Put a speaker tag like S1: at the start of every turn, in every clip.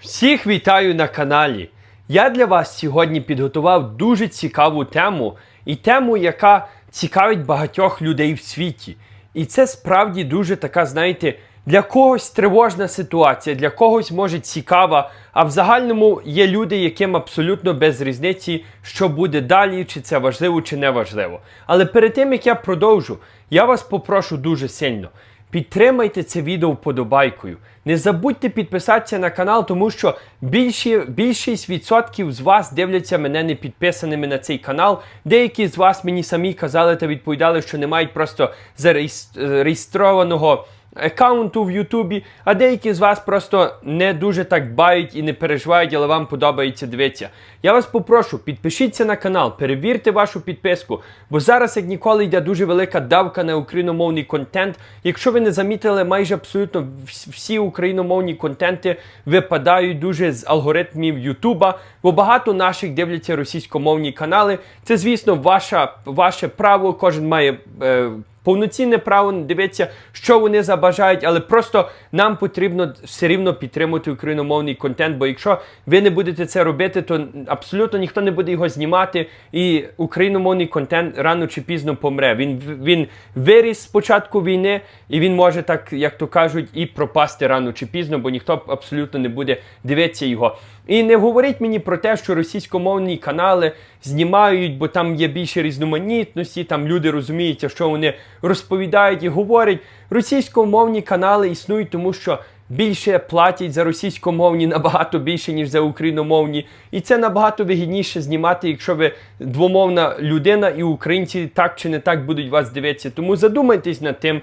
S1: Всіх вітаю на каналі. Я для вас сьогодні підготував дуже цікаву тему і тему, яка цікавить багатьох людей в світі. І це справді дуже така, знаєте, для когось тривожна ситуація, для когось може цікава. А в загальному є люди, яким абсолютно без різниці, що буде далі, чи це важливо, чи не важливо. Але перед тим як я продовжу, я вас попрошу дуже сильно. Підтримайте це відео вподобайкою. Не забудьте підписатися на канал, тому що більші, більшість відсотків з вас дивляться мене не підписаними на цей канал. Деякі з вас мені самі казали та відповідали, що не мають просто зареєстрованого аккаунту в Ютубі, а деякі з вас просто не дуже так бають і не переживають, але вам подобається дивитися. Я вас попрошу, підпишіться на канал, перевірте вашу підписку, бо зараз, як ніколи, йде дуже велика давка на україномовний контент. Якщо ви не замітили, майже абсолютно всі україномовні контенти випадають дуже з алгоритмів Ютуба, бо багато наших дивляться російськомовні канали. Це, звісно, ваша, ваше право, кожен має. Е, Повноцінне право дивитися, що вони забажають, але просто нам потрібно все рівно підтримувати україномовний контент. Бо якщо ви не будете це робити, то абсолютно ніхто не буде його знімати, і україномовний контент рано чи пізно помре. Він він виріс з початку війни, і він може так, як то кажуть, і пропасти рано чи пізно, бо ніхто абсолютно не буде дивитися його. І не говоріть мені про те, що російськомовні канали знімають, бо там є більше різноманітності, там люди розуміють, що вони розповідають і говорять. Російськомовні канали існують, тому що більше платять за російськомовні набагато більше, ніж за україномовні. І це набагато вигідніше знімати, якщо ви двомовна людина і українці так чи не так будуть вас дивитися. Тому задумайтесь над тим,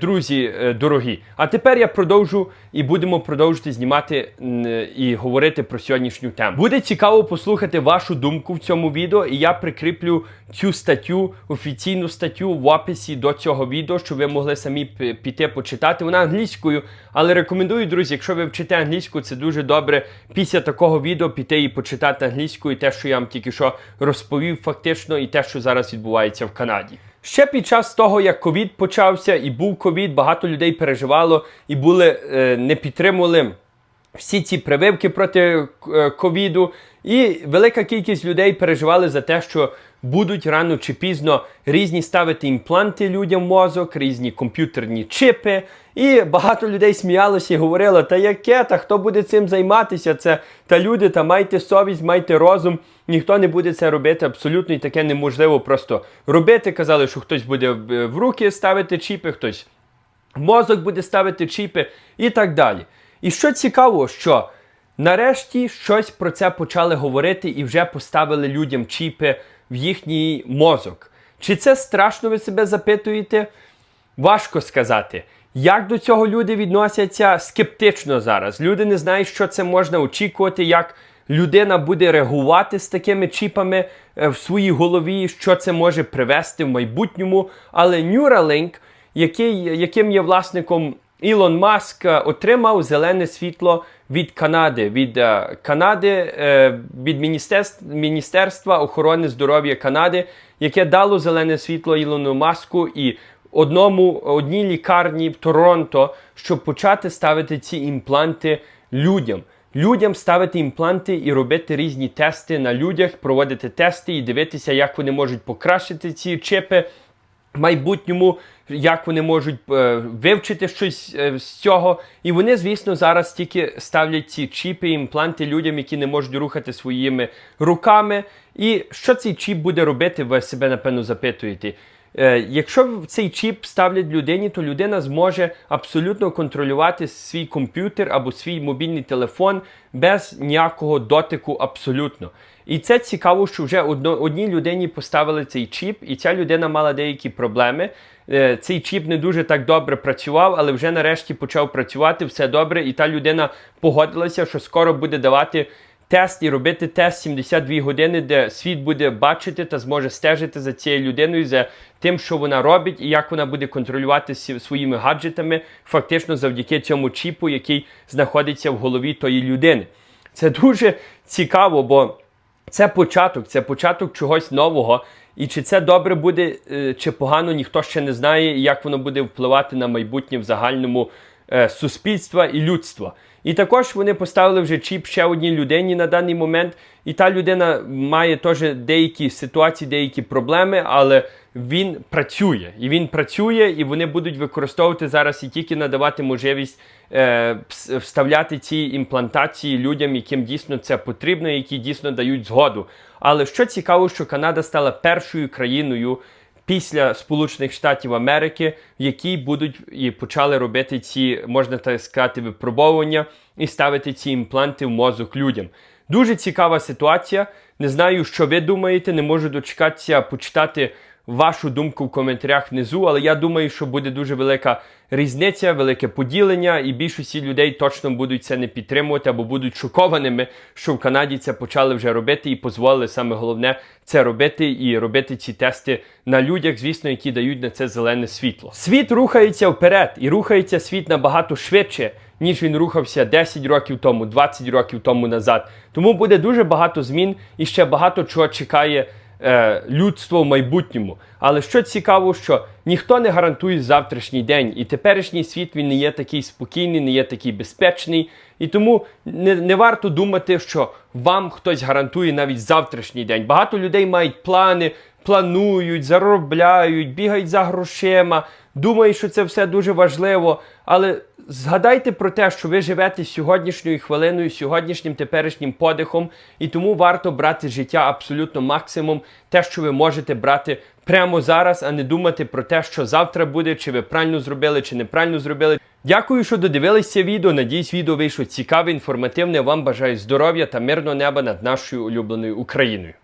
S1: друзі е, дорогі. А тепер я продовжу і будемо продовжувати знімати е, і говорити про сьогоднішню тему. Буде цікаво послухати вашу думку в цьому відео, і я прикріплю цю статтю, офіційну статтю в описі до цього відео, щоб ви могли самі піти почитати. Вона англійською, але рекомендую, друзі, якщо ви вчите англійську, це дуже добре після такого відео піти і почитати англійською, те, що я вам тільки що розповів, фактично, і те, що зараз відбувається в Канаді. Ще під час того, як ковід почався і був ковід, багато людей переживало і були е, не підтримували всі ці прививки проти е, ковіду. І велика кількість людей переживали за те, що будуть рано чи пізно різні ставити імпланти людям в мозок, різні комп'ютерні чипи. І багато людей сміялося і говорило, та яке, та хто буде цим займатися? Це та люди, та майте совість, майте розум. Ніхто не буде це робити абсолютно і таке неможливо просто робити. Казали, що хтось буде в в руки ставити чіпи, хтось в мозок буде ставити чіпи і так далі. І що цікаво, що нарешті щось про це почали говорити і вже поставили людям чіпи в їхній мозок. Чи це страшно ви себе запитуєте? Важко сказати. Як до цього люди відносяться скептично зараз? Люди не знають, що це можна очікувати, як людина буде реагувати з такими чіпами е, в своїй голові, що це може привести в майбутньому. Але Neuralink, який, яким є власником Ілон Маск, е, отримав зелене світло від Канади, від е, Канади, е, від Міністерства, Міністерства охорони здоров'я Канади, яке дало зелене світло Ілону Маску і одному одній лікарні в Торонто, щоб почати ставити ці імпланти людям. Людям ставити імпланти і робити різні тести на людях, проводити тести і дивитися, як вони можуть покращити ці чипи майбутньому, як вони можуть е, вивчити щось е, з цього. І вони, звісно, зараз тільки ставлять ці чіпи, імпланти людям, які не можуть рухати своїми руками. І що цей чіп буде робити, ви себе напевно запитуєте. Е, Якщо цей чіп ставлять людині, то людина зможе абсолютно контролювати свій комп'ютер або свій мобільний телефон без ніякого дотику абсолютно. І це цікаво, що вже одній людині поставили цей чіп, і ця людина мала деякі проблеми. Е, Цей чіп не дуже так добре працював, але вже нарешті почав працювати все добре, і та людина погодилася, що скоро буде давати тест і робити тест 72 години, де світ буде бачити та зможе стежити за цією людиною, за тим, що вона робить, і як вона буде контролюватися своїми гаджетами, фактично завдяки цьому чіпу, який знаходиться в голові тої людини. Це дуже цікаво, бо це початок, це початок чогось нового. І чи це добре буде, е, чи погано, ніхто ще не знає, як воно буде впливати на майбутнє в загальному е, суспільства і людства. І також вони поставили вже чіп ще одній людині на даний момент. І та людина має теж деякі ситуації, деякі проблеми, але він працює. І він працює, і вони будуть використовувати зараз і тільки надавати можливість е, вставляти ці імплантації людям, яким дійсно це потрібно, які дійсно дають згоду. Але що цікаво, що Канада стала першою країною після Сполучених Штатів Америки, в якій будуть і почали робити ці, можна так сказати, випробовування і ставити ці імпланти в мозок людям. Дуже цікава ситуація. Не знаю, що ви думаєте, не можу дочекатися почитати вашу думку в коментарях внизу, але я думаю, що буде дуже велика різниця, велике поділення, і більшості людей точно будуть це не підтримувати або будуть шокованими, що в Канаді це почали вже робити і дозволили саме головне це робити і робити ці тести на людях, звісно, які дають на це зелене світло. Світ рухається вперед, і рухається світ набагато швидше. Ніж він рухався 10 років тому, 20 років тому назад. Тому буде дуже багато змін і ще багато чого чекає е, людство в майбутньому. Але що цікаво, що ніхто не гарантує завтрашній день, і теперішній світ він не є такий спокійний, не є такий безпечний. І тому не, не варто думати, що вам хтось гарантує навіть завтрашній день. Багато людей мають плани, планують, заробляють, бігають за грошима, думають, що це все дуже важливо. Але згадайте про те, що ви живете сьогоднішньою хвилиною, сьогоднішнім теперішнім подихом, і тому варто брати життя абсолютно максимум, те, що ви можете брати прямо зараз, а не думати про те, що завтра буде, чи ви правильно зробили, чи неправильно зробили. Дякую, що додивились це відео. Надіюсь, відео вийшло цікаве, інформативне. Вам бажаю здоров'я та мирного неба над нашою улюбленою Україною.